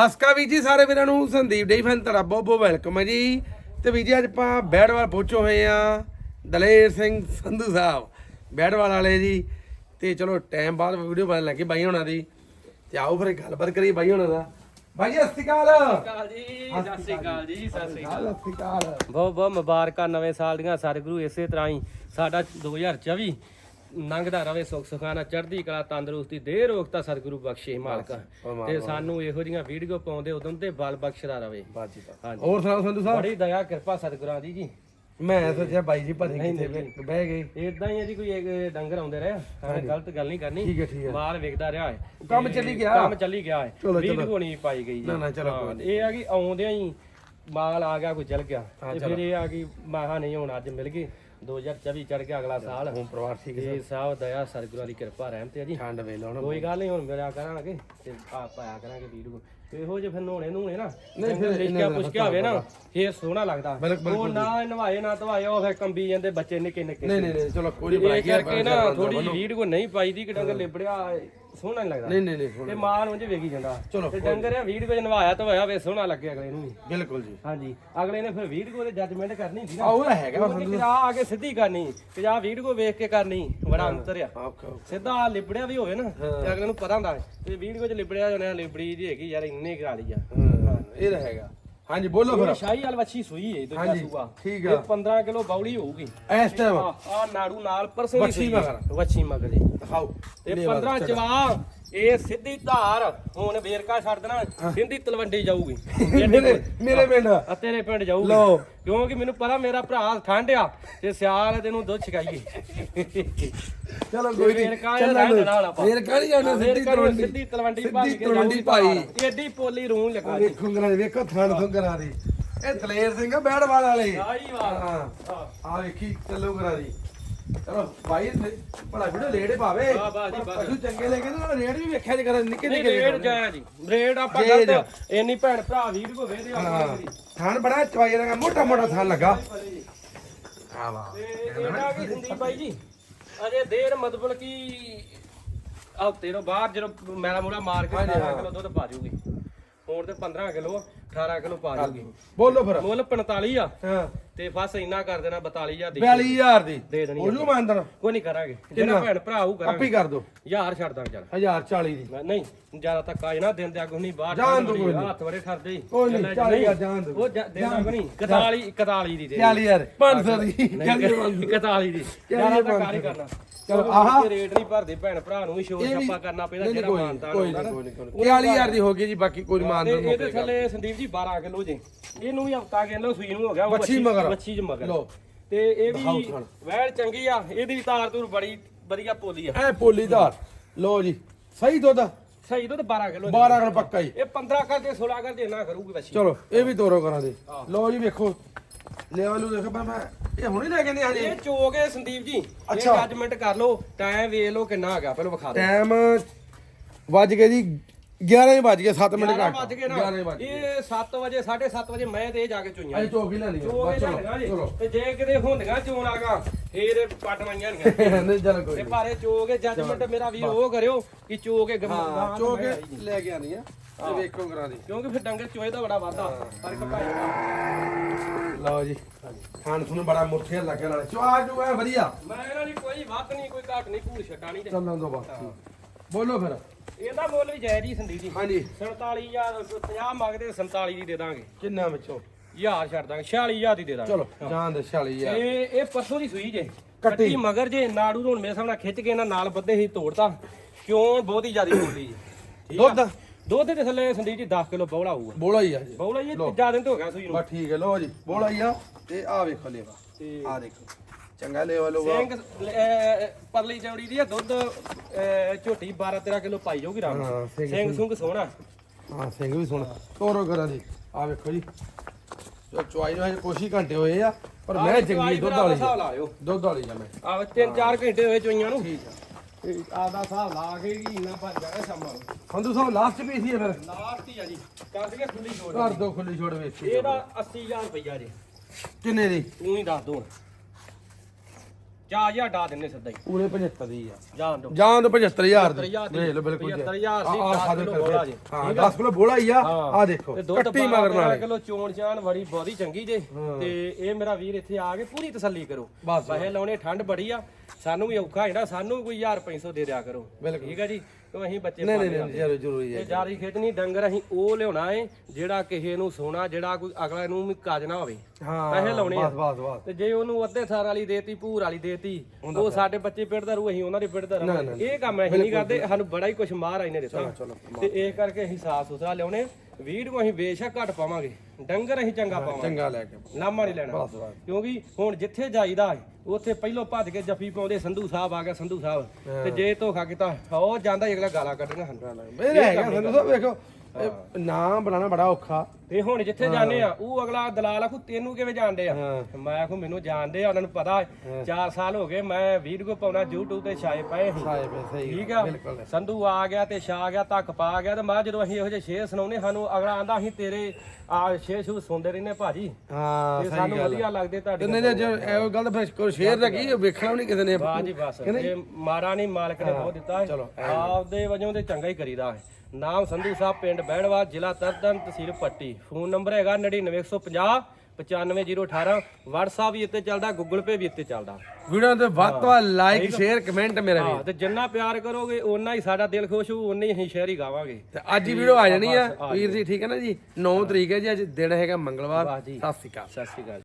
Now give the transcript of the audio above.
ਸਸਕਾ ਵੀ ਜੀ ਸਾਰੇ ਵੀਰਾਂ ਨੂੰ ਸੰਦੀਪ ਡੇ ਫੈਨ ਤੁਹਾਡਾ ਬਹੁਤ ਬਹੁਤ ਵੈਲਕਮ ਹੈ ਜੀ। ਤੇ ਵੀ ਜੀ ਅੱਜ ਆਪਾਂ ਬੈੜਵਾਲ ਪਹੁੰਚੇ ਹੋਏ ਆ ਦਲੇਰ ਸਿੰਘ ਸੰਧੂ ਸਾਹਿਬ ਬੈੜਵਾਲ ਵਾਲੇ ਜੀ। ਤੇ ਚਲੋ ਟਾਈਮ ਬਾਅਦ ਵੀਡੀਓ ਬਣ ਲੱਗੀ ਬਾਈ ਹੋਣਾ ਦੀ। ਤੇ ਆਓ ਫਿਰ ਗੱਲਬਾਤ ਕਰੀਏ ਬਾਈ ਹੋਣਾ ਦਾ। ਬਾਈ ਜੀ ਸਤਿ ਸ਼੍ਰੀ ਅਕਾਲ। ਸਤਿ ਸ੍ਰੀ ਅਕਾਲ ਜੀ ਸਤਿ ਸ੍ਰੀ ਅਕਾਲ ਸਤਿ ਸ਼੍ਰੀ ਅਕਾਲ। ਬਹੁਤ ਬਹੁਤ ਮੁਬਾਰਕਾਂ ਨਵੇਂ ਸਾਲ ਦੀਆਂ ਸਤਿਗੁਰੂ ਇਸੇ ਤਰ੍ਹਾਂ ਹੀ। ਸਾਡਾ 2024 ਲੰਘਦਾ ਰਵੇ ਸੁਖ ਸੁਖਾਨਾ ਚੜ੍ਹਦੀ ਕਲਾ ਤੰਦਰੁਸਤੀ ਦੇ ਰੋਗਤਾ ਸਤਿਗੁਰੂ ਬਖਸ਼ੇ ਮਾਲਕਾ ਤੇ ਸਾਨੂੰ ਇਹੋ ਜਿਹੀਆਂ ਵੀਡੀਓ ਪਾਉਂਦੇ ਉਦੋਂ ਤੇ ਬਲ ਬਖਸ਼ਦਾ ਰਵੇ। ਬਾਜੀ ਹਾਂਜੀ। ਹੋਰ ਸੁਣਾਓ ਸੰਧੂ ਸਾਹਿਬ? ਬੜੀ ਦਇਆ ਕਿਰਪਾ ਸਤਿਗੁਰਾਂ ਦੀ ਜੀ। ਮੈਂ ਸੋਚਿਆ ਬਾਈ ਜੀ ਭਰੇ ਨਹੀਂ, ਕਿੱਥੇ। ਬਹਿ ਗਏ। ਇਦਾਂ ਹੀ ਹੈ ਜੀ ਕੋਈ ਡੰਗਰ ਆਉਂਦੇ ਰਹੇ ਹਾਂ ਗਲਤ ਗੱਲ ਨਹੀਂ ਕਰਨੀ। ਠੀਕ ਹੈ ਠੀਕ ਹੈ। ਮਾਲ ਵਿਕਦਾ ਰਿਹਾ ਹੈ। ਕੰਮ ਚੱਲੀ ਗਿਆ। ਕੰਮ ਚੱਲੀ ਗਿਆ ਹੈ। ਵੀਡੀਓ ਨਹੀਂ ਪਾਈ ਗਈ ਨਾ, ਨਾ, ਚਲੋ, ਇਹ ਆ ਕਿ ਆਉਂਦਿਆਂ ਹੀ ਮਾਲ ਆ ਗਿਆ ਕੋਈ ਚਲ ਗਿਆ। ਤੇ ਫਿਰ ਇਹ ਆ ਕਿ ਮਾਹਾ ਨਹੀਂ ਹੁਣ ਅੱਜ ਮਿਲ ਗਏ। 2024 ਚੜ ਗਿਆ ਅਗਲਾ ਸਾਲ। ਹੁਣ ਪਰਿਵਾਰ ਠੀਕ ਹੈ ਇਹ ਸਾਹਿਬ ਦਇਆ ਸਤਿਗੁਰਾਂ ਦੀ ਕਿਰਪਾ ਰਹਿਮਤ ਹੈ ਜੀ। ਠੰਡ ਵੇਲੇ ਹੁਣ ਕੋਈ ਗੱਲ ਨਹੀਂ ਹੁਣ ਮਿਲਿਆ ਕਰਾਂਗੇ ਤੇ ਆ ਪਾਇਆ ਕਰਾਂਗੇ ਵੀਡੀਓ ਇਹੋ ਜਿਹੇ ਫਿਰ ਨੋਣੇ ਨੂਣੇ ਨਾ। ਨਹੀਂ, ਫਿਰ ਦਿਨ ਪੁਸ਼ਕਿਆ ਹੋਵੇ ਨਾ ਫੇਰ ਸੋਹਣਾ ਲੱਗਦਾ। ਉਹ ਨਾ ਨਵਾਏ ਨਾ ਧਵਾਏ ਉਹ ਫਿਰ ਕੰਬੀ ਜਾਂਦੇ ਬੱਚੇ ਨਿੱਕੇ ਨਿੱਕੇ। ਨਹੀਂ ਨਹੀਂ ਚਲੋ ਕੋਈ ਇਹ ਬਣਾਈ ਕਰਕੇ ਨਾ ਥੋੜੀ ਵੀਡੀਓ ਨਹੀਂ ਪਾਈ ਦੀ ਕਿ ਡੰਗਰ ਲਿਬੜਿਆ ਸੋਹਣਾ ਨਹੀਂ ਲੱਗਦਾ। ਨਹੀਂ ਨਹੀਂ ਨਹੀਂ। ਤੇ ਮਾਲ ਉਂਝ ਵੇਗੀ ਜਾਂਦਾ। ਚਲੋ, ਤੇ ਡੰਗਰ ਆ ਵੀਡੀਓ ਚ ਨਵਾਇਆ ਧਵਾਇਆ ਵੇ ਸੋਹਣਾ ਲੱਗੇ ਅਗਲੇ ਨੂੰ ਵੀ। ਬਿਲਕੁਲ ਜੀ। ਹਾਂਜੀ ਅਗਲੇ ਨੇ ਫਿਰ ਵੀਡੀਓ ਦੇ ਜੱਜਮੈਂਟ ਕਰਨੀ ਸੀ ਨਾ। ਆਹ ਉਹ ਤਾਂ ਹੈਗਾ ਉਹਨੇ ਕਿ ਆ ਆ ਕੇ ਸਿੱਧੀ ਕਰਨੀ ਕਿ ਆ ਵੀਡੀਓ ਵੇਖ ਕੇ ਕਰਨੀ ਬੜਾ ਅੰਤਰ ਆ। ਆਖੋ ਸਿੱਧਾ ਲਿਬੜਿਆ ਵੀ ਹੋਵੇ ਨਾ ਤੇ ਅਗਲੇ ਨੂੰ ਪਤਾ ਹੁੰਦਾ ਤੇ ਵੀਡੀਓ ਚ ਲਿਬੜਿਆ ਜਣਾ ਲਿਬੜੀ ਦੀ ਹੈਗੀ ਯਾਰ ਇੰਨੇ ਕਰਾ ਲਈ ਆ। ਹਾਂ ਇਹ ਤਾਂ ਹੈਗਾ। ਹਾਂਜੀ ਬੋਲੋ ਫਿਰ ਇਹ ਸ਼ਾਹੀ ਵਾਲ ਵੱਛੀ ਸੂਈ ਹੈ ਦੂਜਾ ਹਾਂਜੀ, ਸੂਆ। ਠੀਕ ਇਹ ਆ। 15 ਕਿਲੋ ਬੌਲੀ ਹੋਊਗੀ। ਇਸ ਟਾਈਮ ਆ ਨਾੜੂ ਨਾਲ ਪਰਸੋਂ ਦੀ ਵੱਛੀ ਸੂਈ ਆ। ਮਗਰ। ਵੱਛੀ ਮਗਰ ਜੀ ਦਿਖਾਓ। ਤੇ 15 ਚਵਾ ਇਹ ਸਿੱਧੀ ਧਾਰ ਹੁਣ ਵੇਰਕਾ ਛੱਡ ਦੇਣਾ ਸਿੰਧੀ ਤਲਵੰਡੀ ਜਾਊਗੀ। ਮੇਰੇ ਮੇਰੇ ਪਿੰਡ। ਆ ਤੇਰੇ ਪਿੰਡ ਜਾਊਗੀ। ਲਓ। ਕਿਉਂਕਿ ਮੈਨੂੰ ਪਤਾ ਮੇਰਾ ਭਰਾ ਠੰਡ ਆ ਤੇ ਸਿਆਲ ਹੈ ਤੈਨੂੰ ਦੁੱਧ ਛਕਾਈਏ। ਚਲੋ ਕੋਈ ਨਹੀਂ। ਵੇਰਕਾ ਆਪਾਂ। ਫੇਰ ਕਾਹਦੀ ਜਾਣਾ ਸਿੱਧੀ ਵੇਰਕਾ ਤਰਵੰਡੀ ਸਿੱਧੀ ਤਲਵੰਡੀ ਭਾਈ ਤਲਵੰਡੀ ਭਾਈ। ਏਡੀ ਪੋਲੀ ਰੂਹ ਲੱਗਾ ਵੇਖੋ ਗਰਾਂ ਵੇਖੋ ਥਣ ਥੁੰਗਰਾਂ ਦੀ। ਇਹ ਦਲੇਰ ਸਿੰਘ ਬੈੜਵਾਲ ਵਾਲੇ। ਆਈ ਵਾਰ ਹਾਂ। ਆ ਵੇਖੀ ਚੱਲੋ ਕਰਾਂ ਦੀ। ਚਲੋ ਭਾਈ ਭਲਾ ਵੀਡੀਓ ਲੇੜੇ ਭਾਵੇ ਵਾਹ, ਵਾਹ ਜੀ, ਵਾਹ। ਪਸ਼ੂ ਚੰਗੇ ਲੈ ਕੇ ਨਾ ਰੇਟ ਵੀ ਵੇਖਿਆ ਜੇ ਕਰਾਂ ਨਿੱਕੇ ਨਹੀਂ ਨਿੱਕੇ ਰੇਡ ਜਾਇਆ ਜੀ। ਰੇਡ ਆਪਾਂ ਜੇ ਗਲਤ ਇੰਨੀ ਭੈਣ ਭਰਾ ਵੀਰ ਕੋ ਵੇਦੇ ਹਾਂ ਆਪਾਂ ਥਣ ਬੜਾ ਚਵਾਈ ਦਾ ਮੋਟਾ ਮੋਟਾ ਥਣ ਲੱਗਾ। ਆ ਵਾਹ। ਤੇ ਇਹਦਾ ਕੀ ਹੁੰਦੀ ਬਾਈ ਜੀ ਅਜੇ ਦੇਰ ਮਤਲਬ ਕਿ ਹਫ਼ਤੇ ਤੋਂ ਬਾਅਦ ਜਦੋਂ ਮੈਲਾ ਮੂਲਾ ਮਾਰ ਕੇ 18 ਕਿਲੋ ਦੁੱਧ ਪਾ ਜੂਗੀ। ਹੁਣ ਤੇ 15 ਕਿਲੋ 18 ਕਿਲੋ ਪਾ ਜੂਗੀ। ਬੋਲੋ ਫਿਰ। ਮੁੱਲ 45 ਆ। ਹਾਂ। ਤੇ ਫਸ ਇੰਨਾ ਕਰ ਦੇਣਾ 42000 ਦੀ। 42000 ਦੀ। ਦੇ ਦੇਣੀ ਹੋ ਜੂ ਮੰਦਰ ਕੋਈ ਨਹੀਂ ਕਰਾਂਗੇ। ਜਿਹੜਾ ਭੈਣ ਭਰਾ ਆਪੇ ਕਰਾਂਗੇ। ਹੀ ਕਰ ਦੋ। ਯਾਰ ਛੱਡ ਦਾਂ ਚੱਲ। 1040 ਦੀ। ਨਹੀਂ ਜ਼ਿਆਦਾ ਤੱਕ ਆ ਨਾ ਦਿਨ ਦੇ ਅੱਗੋਂ ਨਹੀਂ ਬਾਹਰ ਜਾਣ ਦਿਓ। ਬੜੀ ਕੋਈ ਨੀ। ਹੱਥ ਬੜੇ ਠਰਦੇ ਹੀ। ਕੋਈ ਨੀ, ਚੱਲ ਚਾਲੀ ਨਹੀਂ, ਹਜ਼ਾਰ ਜਾਣ ਦਿਓ। ਉਹ ਜ- ਦੇਣਾ ਕੋਈ ਨਹੀਂ। 41 41 ਦੀ ਦੇ 40000 500 ਦੀ। ਨਹੀਂ, 41 ਦੀ। ਜ਼ਿਆਦਾ ਤਾਂ ਕਾਰ ਹੀ ਕਰਨਾ। ਚਲੋ, ਚਲੋ ਆਹ। ਆਹ ਰੇਟ ਨਹੀਂ ਭਰਦੇ। ਭੈਣ ਭਰਾ ਨੂੰ ਵੀ ਸ਼ੋਰ ਇਹ ਵੀ- ਛੱਪਾ ਕਰਨਾ ਪੈਂਦਾ ਨਹੀਂ ਨਹੀਂ ਜਿਹੜਾ ਕੋਈ ਮਾਨਤਾ ਕੋਈ ਨਹੀਂ ਕੋਈ ਨਹੀਂ। 40000 ਦੀ ਹੋ ਗਈ ਜੀ ਬਾਕੀ ਕੋਈ ਤੇ ਮਾਨਦਾਰ ਇਹਦੇ ਮੌਕੇ ਥੱਲੇ ਸੰਦੀਪ ਜੀ 12 ਕਿਲੋ ਜੇ। ਇਹਨੂੰ ਵੀ ਹਫਤਾ ਕਹਿੰਦਾ ਸੂਈ ਨੂੰ ਹੋ ਗਿਆ ਉਹ ਵੱਛੀ ਮਗਰ। ਵੱਛੀ ਚ ਮਗਰ। ਲਓ। ਤੇ ਇਹ ਦਿਖਾਓ ਵੀ ਥਣ। ਵੈਲ ਚੰਗੀ ਆ ਇਹਦੀ ਵੀ ਤਾਰ ਤੂਰ ਬੜੀ ਵਧੀਆ ਪੋਲੀ ਆ। ਐ ਪੋਲੀਦਾਰ ਲਓ ਜੀ ਸਹੀ ਦੁੱਧ? ਸਹੀ ਦੁੱਧ 12 ਕਿਲੋ 12 ਕਿਲੋ ਪੱਕਾ ਹੀ ਇਹ 15 ਕਰਦੇ 16 ਕਰਦੇ ਨਾ ਕਰੂਗੀ ਵੱਛੀ ਚਲੋ ਇਹ ਵੀ ਤੋਰੋ ਕਰਾਂ ਦੇ। ਲਓ ਜੀ ਵੇਖੋ। ਲੈ ਲੂ ਦੇਖੋ ਮੈਂ ਮੈਂ ਇਹ ਹੁਣੇ ਲੈ ਕੇ ਨਹੀਂ ਹਜੇ। ਇਹ ਚੋਗੇ ਸੰਦੀਪ ਜੀ। ਇਹ ਅੱਛਾ। ਜੱਜਮੈਂਟ ਕਰ ਲਓ ਟਾਈਮ ਵੇਖ ਲਓ ਕਿੰਨਾ ਆ ਗਿਆ ਪਹਿਲਾਂ ਵਿਖਾ ਦਿਓ। ਟਾਈਮ ਵੱਜ ਗਏ ਜੀ 11 ਹੀ ਵੱਜ ਗਏ 7 ਮਿੰਟ 11 ਘੱਟ। ਵੱਜ ਗਏ ਨਾ। 11 ਵੱਜ ਗਏ। ਇਹ 7 ਵਜੇ 7:30 ਵਜੇ ਮੈਂ ਤੇ ਇਹ ਜਾ ਕੇ ਚੋਈਆਂ ਅਜੇ ਚੌਕੀ ਲੈਣੀ ਚੋਗੇ ਜਾਂਦੀਆਂ ਜੀ। ਚਲੋ। ਤੇ ਜੇ ਕਿਤੇ ਹੁੰਦੀਆਂ ਚੋਣ ਆਗਾ ਫੇਰ ਪੱਟ ਮਾਈਆਂ ਨਹੀਂ ਨਹੀਂ ਚਲ ਕੋਈ ਤੇ ਨੀ। ਭਾਰੇ ਚੋਗੇ ਜੱਜਮੈਂਟ ਮੇਰਾ ਵੀਰ ਉਹ ਕਰਿਓ ਕਿ ਚੋਗੇ ਹਾਂ ਗਾਂ ਚੋਕੇ ਲੈ ਕੇ ਆਣੀ ਆ ਤੇ ਵੇਖੋ ਕਰਾਂ ਦੀ। ਕਿਉਂਕਿ ਫਿਰ ਡੰਗਰ ਚੋਏ ਦਾ ਬੜਾ ਵਾਧਾ ਫ਼ਰਕ ਪੈ ਜਾਂਦਾ। ਲਓ ਜੀ। ਖਾਣ ਤੁਹਾਨੂੰ ਬੜਾ ਮੁਰਥਿਆ ਲੱਗਿਆ ਨਾਲੇ ਚਵਾ ਜੂ ਐ ਵਧੀਆ। ਮੈਂ ਇਹਨਾਂ ਦੀ ਕੋਈ ਵੱਧ ਨਹੀਂ ਕੋਈ ਘੱਟ ਨਹੀਂ ਭੂਰ ਛੱਟਾ ਨਹੀਂ। ਤੇ ਚੱਲਣ ਦੋ ਬਸ ਬੋਲੋ ਫਿਰ। ਇਹਦਾ ਮੁੱਲ ਵੀ ਜਾਇਜ਼ ਹੀ ਸੰਦੀਪ ਜੀ। ਹਾਂਜੀ। 47000 50 ਮੰਗਦੇ 47 ਦੀ ਦੇ ਦਾਂਗੇ। ਕਿੰਨਾ ਵਿੱਚੋਂ? ਹਜ਼ਾਰ ਛੱਡ ਦਾਂਗੇ 46000 ਦੀ ਦੇ ਦਾਂਗੇ। ਚਲੋ ਜਾਨ ਦੇ 46000 ਇਹ ਇਹ ਪਰਸੋਂ ਦੀ ਸੂਈ ਜੇ। ਕੱਟੀ। ਮਗਰ ਜੇ ਨਾੜੂ ਨੂੰ ਮੇਰੇ ਸਾਹਮਣੇ ਖਿੱਚ ਕੇ ਇਹਨਾਂ ਨਾਲ ਬੱਧੇ ਹੀ ਤੋੜਤਾ ਕਿਉਂ ਬਹੁਤ ਹੀ ਜ਼ਿਆਦਾ ਬੋਲੀ ਜੀ? ਦੁੱਧ? ਦੁੱਧ ਦੇ ਥੱਲੇ ਸੰਦੀਪ ਜੀ 10 ਕਿਲੋ ਬੌਲਾ ਹੋਊਗਾ। ਬੋਲਾ ਹੀ ਆ ਜੀ। ਬੌਲਾ ਜੀ ਤੀਜਾ ਦਿਨ ਤੋਂ ਹੋ ਗਿਆ ਸੂਈ ਨੂੰ। ਬਸ ਠੀਕ ਹੈ ਲਓ ਜੀ ਬੋਲਾ ਹੀ ਆ। ਤੇ ਆ ਵੇਖੋ ਲੇਵਾ। ਤੇ ਆ ਦੇਖੋ। ਚੰਗਾ ਲੇਵਾ ਲੋਗਾ ਸਿੰਘ ਅਹ, ਪਰਲੀ ਚੌੜੀ ਦੀ ਆ ਦੁੱਧ ਅਹ, ਝੋਟੀ 12 13 ਕਿਲੋ ਪਾਈ ਜਾਊਗੀ ਰਾਮ। ਹਾਂ, ਸਿੰਘ ਸਿੰਘ ਸੁੰਗ ਸੋਹਣਾ। ਹਾਂ ਸਿੰਘ ਵੀ ਸੁਣ ਤੋਰੋ ਕਰਾਂ ਦੀ ਆ ਵੇਖੋ ਜੀ। ਜੋ ਚੁਆਈ ਨੂੰ ਹਜੇ ਕੁਛ ਹੀ ਘੰਟੇ ਹੋਏ ਆ ਪਰ ਮੈਂ ਚੰਗੀ ਦੁੱਧ ਵਾਲੀ ਆ। ਲਾਇਓ ਦੁੱਧ ਵਾਲੀ ਆ ਮੈਂ। ਆ ਤਿੰਨ ਚਾਰ ਘੰਟੇ ਹੋਏ ਚੋਈਆਂ ਨੂੰ। ਠੀਕ ਆ। ਆਪਦਾ ਹਿਸਾਬ ਲਾ ਕੇ ਕੀ ਇੰਨਾ ਭੱਜ ਜਾਣਾ ਸ਼ਾਮਾਂ ਨੂੰ। ਸੰਧੂ ਸਾਹਿਬ ਲਾਸਟ ਪੀਸ ਹੀ ਆ ਫਿਰ? ਲਾਸਟ ਹੀ ਆ ਜੀ। ਕਰ ਦਈਏ ਖੁੱਲੀ ਜੋੜ ਘਰ ਦੋ। ਖੁੱਲੀ ਛੋੜ ਵੇਚੀ ਇਹਦਾ 80000 ਰੁਪਈਆ ਜੀ। ਕਿੰਨੇ ਦੀ? ਤੂੰ ਹੀ ਦੱਸ ਦੋ 4000 ਡਾ ਦਿੰਨੇ ਸਿੱਧਾ ਹੀ। ਪੂਰੇ 75 ਦੀ ਆ। ਜਾਣ ਦੋ ਜਾਂ ਤਾਂ 75000 ਦੀ। 75000 ਦੀ। ਵੇਖ ਲਓ ਬਿਲਕੁਲ 75000 ਦੀ, ਆਹ, ਆਹ 10 ਕਿਲੋ ਦੇਖੋ, ਬੋਲਾ ਜੀ। ਹਾਂ 10 ਕਿਲੋ ਬੋਲਾ ਹੀ ਆ। ਆ ਦੇਖੋ ਤੇ ਦੁੱਧ ਕੱਟੀ ਮਗਰ 12 ਨਾਲੇ ਕਿਲੋ ਚੋਣ ਚਾਣ ਬਹੁਤੀ ਚੰਗੀ ਜੇ। ਤੇ ਇਹ ਮੇਰਾ ਵੀਰ ਇੱਥੇ ਆ ਕੇ ਪੂਰੀ ਤਸੱਲੀ ਕਰੋ। ਬਸ। ਪੈਸੇ ਲਾਉਣੇ ਠੰਡ ਬੜੀ ਆ। ਸਾਨੂੰ ਵੀ ਔਖਾ ਜਿਹੜਾ ਸਾਨੂੰ ਕੋਈ 1500 ਦੇ ਦਿਆ ਕਰੋ। ਠੀਕ ਹੈ ਜੀ? ਕਿਉਂ ਅਸੀਂ ਬੱਚੇ ਨਹੀਂ ਨਹੀਂ ਨਹੀਂ ਜ਼ਰੂਰ ਜ਼ਰੂਰੀ ਹੈ ਜਾਰੀ ਖੇਤਨੀ ਡੰਗਰ ਅਸੀਂ ਉਹ ਲਿਆਉਣਾ ਏ ਜਿਹੜਾ ਕਿਸੇ ਨੂੰ ਸੋਨਾ ਜਿਹੜਾ ਕੋਈ ਅਗਲਾ ਨੂੰ ਵੀ ਕਾਜ ਨਾ ਹੋਵੇ। ਹਾਂ ਪੈਸੇ ਲਾਉਣੇ ਆ। ਬਸ ਬਸ ਬਸ। ਤੇ ਜੇ ਉਹਨੂੰ ਅੱਧੇ ਥਾਰ ਵਾਲੀ ਦੇਤੀ ਭੂਰ ਵਾਲੀ ਦੇਤੀ ਉਹ ਸਾਡੇ ਬੱਚੇ ਪਿੜਦਾ ਰੂ ਅਸੀਂ ਉਹਨਾਂ ਦੇ ਪਿੜਦਾ ਰਹਾਂਗੇ। ਇਹ ਕੰਮ ਅਸੀਂ ਨਹੀਂ ਕਰਦੇ ਸਾਨੂੰ ਬੜਾ ਹੀ ਕੁਝ ਮਹਾਰਾਜ ਨੇ ਦਿੱਤਾ। ਤੇ ਇਹ ਕਰਕੇ ਅਸੀਂ ਸਾਫ਼ ਸੁਥਰਾ ਲਿਆਉਣੇ। ਵੀਡੀਓ ਅਸੀਂ ਬੇਸ਼ੱਕ ਘੱਟ ਪਾਵਾਂਗੇ। ਡੰਗਰ ਅਸੀਂ ਚੰਗਾ ਪਾਵਾਂਗੇ। ਚੰਗਾ ਲੈ ਕੇ ਲਾਮਾ ਨਹੀਂ ਲੈਣਾ। ਬਸ ਬਸ। ਕਿਉਂਕਿ ਹੁਣ ਜਿੱਥੇ ਜਾਈਦਾ ਹੈ, ਉੱਥੇ ਪਹਿਲੋਂ ਭੱਜ ਕੇ ਜੱਫੀ ਪਾਉਂਦੇ ਸੰਧੂ ਸਾਹਿਬ ਆ ਗਿਆ ਸੰਧੂ ਸਾਹਿਬ। ਤੇ ਜੇ ਧੋਖਾ ਕੀਤਾ ਉਹ ਜਾਂਦਾ ਹੀ ਅਗਲਾ ਗਾਲਾਂ ਕੱਢਣਾ ਸਾਨੂੰ ਇਹ ਰਹਿ ਗਿਆ ਸੰਧੂ ਸਾਹਿਬ ਵੇਖੋ ਇਹ ਨਾਮ ਬਣਾਉਣਾ ਬੜਾ ਔਖਾ। ਤੇ ਹੁਣ ਜਿੱਥੇ ਜਾਂਦੇ ਆ ਉਹ ਅਗਲਾ ਦਲਾਲ ਆਖੂ ਤੈਨੂੰ ਕਿਵੇਂ ਜਾਣਦੇ ਆ। ਮੈਂ ਆਖੂ ਮੈਨੂੰ ਜਾਣਦੇ ਆ ਉਹਨਾਂ ਨੂੰ ਪਤਾ। 4 ਸਾਲ ਹੋ ਗਏ ਮੈਂ ਵੀਡੀਓ ਪਾਉਣਾ YouTube ਤੇ ਛਾਏ ਪਏ ਸੀ। ਸਾਏ ਪਏ ਸਹੀ ਠੀਕ ਆ? ਸੰਧੂ ਆ ਗਿਆ ਤੇ ਛਾ ਗਿਆ ਧੱਕ ਪਾ ਗਿਆ ਤੇ ਮੈਂ ਜਦੋਂ ਅਸੀਂ ਇਹੋ ਜਿਹੇ ਸ਼ੇਰ ਸੁਣਾਉਨੇ ਸਾਨੂੰ ਅਗਲਾ ਆਂਦਾ ਅਸੀਂ ਤੇਰੇ ਆ ਸ਼ੇਰ ਸ਼ੂ ਸੁਣਦੇ ਰਹਿੰਦੇ ਭਾਜੀ। ਹਾਂ ਸਹੀ ਸਾਨੂੰ ਵਧੀਆ ਲੱਗਦੇ ਤੁਹਾਡੇ ਨਹੀਂ ਨਹੀਂ ਜੇ ਇਹ ਗੱਲ ਫਿਰ ਕੋਈ ਸ਼ੇਰ ਦਾ ਕੀ ਵੇਖਣਾ ਨਹੀਂ ਕਿਸੇ ਨੇ ਵਾਹ ਜੀ ਬਸ ਇਹ ਮਾਰਾ ਨਹੀਂ ਮਾਲਕ ਨੇ ਬਹੁਤ ਦਿੱਤਾ ਚਲੋ, ਆਪਦੇ ਵਜੋਂ ਤੇ ਚੰਗਾ ਹੀ ਕਰੀਦਾ ਹੈ। ਨਾਮ ਸੰਧੂ ਸਾਹਿਬ ਪਿੰਡ ਬਹਿੜਵਾ ਜ਼ਿਲ੍ਹਾ ਤਰਨਤਾਰਨ ਤਹਿਸੀਲ ਪੱਟੀ। ਫੋਨ ਨੰਬਰ ਹੈਗਾ 99150 95018 WhatsApp ਵੀ ਇੱਥੇ ਚੱਲਦਾ Google Pay ਵੀ ਇੱਥੇ ਚੱਲਦਾ। ਵੀਡੀਓ ਤੇ ਵੱਧ ਤੋਂ ਵੱਧ ਲਾਈਕ ਸ਼ੇਅਰ ਕਮੈਂਟ ਮੇਰਾ ਵੀ ਹਾਂ ਤੇ ਜਿੰਨਾ ਪਿਆਰ ਕਰੋਗੇ ਓਨਾ ਹੀ ਸਾਡਾ ਦਿਲ ਖੁਸ਼ ਹੋਊ ਓਨੇ ਹੀ ਅਸੀਂ ਸ਼ਹਿਰ ਹੀ ਗਾਵਾਂਗੇ। ਤੇ ਅੱਜ ਹੀ ਵੀਡੀਓ ਆ ਜਾਣੀ ਆ। ਵੀਰ ਜੀ ਠੀਕ ਹੈ ਨਾ ਜੀ? 9 ਤਰੀਕ ਹੈ ਜੀ ਅੱਜ ਦਿਨ ਹੈਗਾ ਮੰਗਲਵਾਰ। ਸਤਿ ਸ਼੍ਰੀ ਅਕਾਲ। ਸਤਿ ਸ਼੍ਰੀ ਅਕਾਲ।